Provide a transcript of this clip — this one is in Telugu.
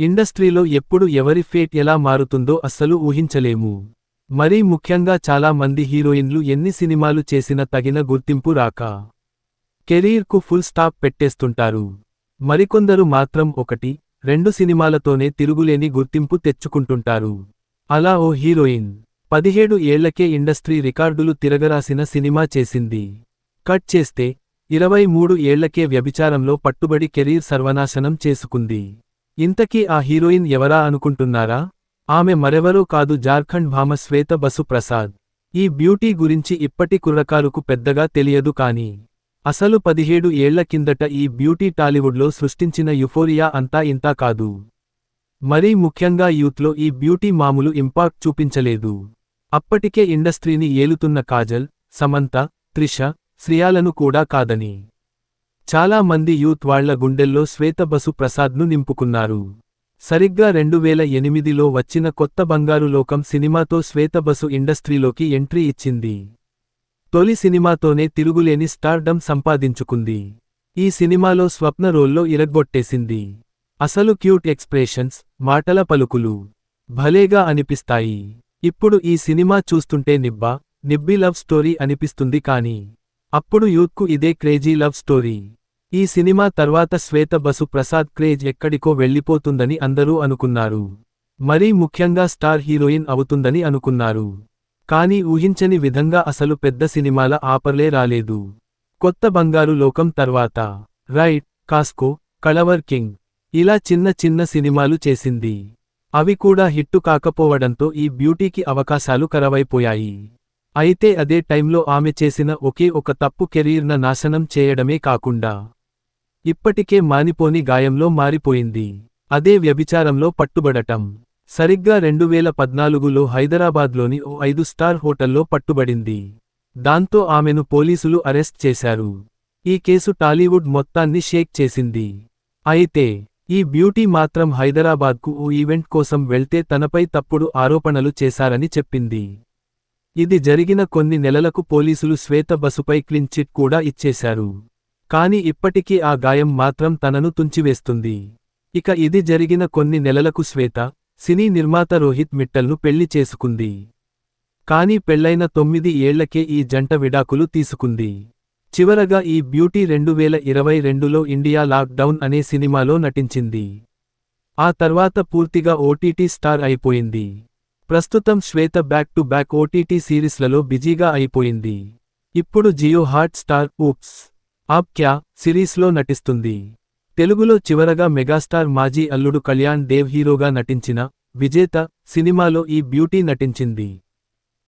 ఇండస్ట్రీలో ఎప్పుడు ఎవరి ఫేట్ ఎలా మారుతుందో అస్సలు ఊహించలేము. మరీ ముఖ్యంగా చాలా మంది హీరోయిన్లు ఎన్ని సినిమాలు చేసినా తగిన గుర్తింపు రాక. కెరీర్కు ఫుల్ స్టాప్ పెట్టేస్తుంటారు. మరికొందరు మాత్రం ఒకటి రెండు సినిమాలతోనే తిరుగులేని గుర్తింపు తెచ్చుకుంటుంటారు. అలా ఓ హీరోయిన్ పదిహేడు ఏళ్ళకే ఇండస్ట్రీ రికార్డులు తిరగరాసిన సినిమా చేసింది. కట్ చేస్తే ఇరవై మూడు ఏళ్ళకే వ్యభిచారంలో పట్టుబడి కెరీర్ సర్వనాశనం చేసుకుంది. ఇంతకీ ఆ హీరోయిన్ ఎవరా అనుకుంటున్నారా? ఆమె మరెవరూ కాదు జార్ఖండ్ భామ శ్వేత బసు ప్రసాద్ ఈ బ్యూటీ గురించి ఇప్పటి కుర్రకారుకు పెద్దగా తెలియదు కాని అసలు పదిహేడు ఏళ్ళ కిందట ఈ బ్యూటీ టాలీవుడ్లో సృష్టించిన యుఫోరియా అంతా ఇంతా కాదు. మరీ ముఖ్యంగా యూత్లో ఈ బ్యూటీ మామూలు ఇంపాక్ట్ చూపించలేదు. అప్పటికే ఇండస్ట్రీని ఏలుతున్న కాజల్ సమంత త్రిష శ్రియాలను కూడా కాదని. చాలా మంది యూత్ వాళ్ళ గుండెల్లో శ్వేతబసు ప్రసాద్ను నింపుకున్నారు. సరిగ్గా రెండు వేల ఎనిమిదిలో వచ్చిన కొత్త బంగారు లోకం సినిమాతో శ్వేతబసు ఇండస్ట్రీలోకి ఎంట్రీ ఇచ్చింది. తొలి సినిమాతోనే తిరుగులేని స్టార్డమ్ సంపాదించుకుంది. ఈ సినిమాలో స్వప్న రోల్లో ఇరగ్గొట్టేసింది అసలు క్యూట్ ఎక్స్ప్రెషన్స్ మాటల పలుకులు భలేగా అనిపిస్తాయి. ఇప్పుడు ఈ సినిమా చూస్తుంటే నిబ్బా నిబ్బి లవ్ స్టోరీ అనిపిస్తుంది కాని అప్పుడు యూత్కు ఇదే క్రేజీ లవ్ స్టోరీ. ఈ సినిమా తర్వాత శ్వేత బసు ప్రసాద్ క్రేజ్ ఎక్కడికో వెళ్ళిపోతుందని అందరూ అనుకున్నారు. మరీ ముఖ్యంగా స్టార్ హీరోయిన్ అవుతుందని అనుకున్నారు. కానీ ఊహించని విధంగా అసలు పెద్ద సినిమాల ఆపర్లే రాలేదు. కొత్త బంగారు లోకం తర్వాత. Ride Kasko Kalavar king. ఇలా చిన్న చిన్న సినిమాలు చేసింది. అవి కూడా హిట్టు కాకపోవడంతో ఈ బ్యూటీకి అవకాశాలు కరవైపోయాయి. అయితే అదే టైంలో ఆమె చేసిన ఒకే ఒక తప్పు కెరీర్న నాశనం చేయడమే కాకుండా ఇప్పటికే మానిపోని గాయంలో మారిపోయింది. అదే వ్యభిచారంలో పట్టుబడటం. సరిగ్గా రెండువేల పద్నాలుగులో హైదరాబాద్లోని ఓ ఐదు స్టార్ హోటల్లో పట్టుబడింది. దాంతో ఆమెను పోలీసులు అరెస్ట్ చేశారు. ఈ కేసు టాలీవుడ్ మొత్తాన్ని షేక్ చేసింది. అయితే ఈ బ్యూటీ మాత్రం హైదరాబాద్కు ఓ ఈవెంట్ కోసం వెళ్తే తనపై తప్పుడు ఆరోపణలు చేశారని చెప్పింది. ఇది జరిగిన కొన్ని నెలలకు పోలీసులు శ్వేత బసుపై క్లీన్ చిట్ కూడా ఇచ్చేశారు. కాని ఇప్పటికీ ఆ గాయం మాత్రం తనను తుంచివేస్తుంది. ఇక ఇది జరిగిన కొన్ని నెలలకు శ్వేత సినీ నిర్మాత రోహిత్ మిట్టల్ను పెళ్ళి చేసుకుంది. కాని పెళ్ళైన తొమ్మిది ఏళ్ళకే ఈ జంట విడాకులు తీసుకుంది. చివరగా ఈ బ్యూటీ రెండువేల ఇరవై రెండులో ఇండియా లాక్డౌన్ అనే సినిమాలో నటించింది. ఆ తర్వాత పూర్తిగా ఓటీటీ స్టార్ అయిపోయింది. ప్రస్తుతం Shweta back to back OTT సిరీస్లలో బిజీగా అయిపోయింది. ఇప్పుడు జియో హాట్ స్టార్ ఊప్స్. ఆప్ క్యా సిరీస్లో నటిస్తుంది. తెలుగులో చివరగా మెగాస్టార్ మాజీ అల్లుడు కళ్యాణ్ దేవ్ హీరోగా నటించిన విజేత సినిమాలో ఈ బ్యూటీ నటించింది.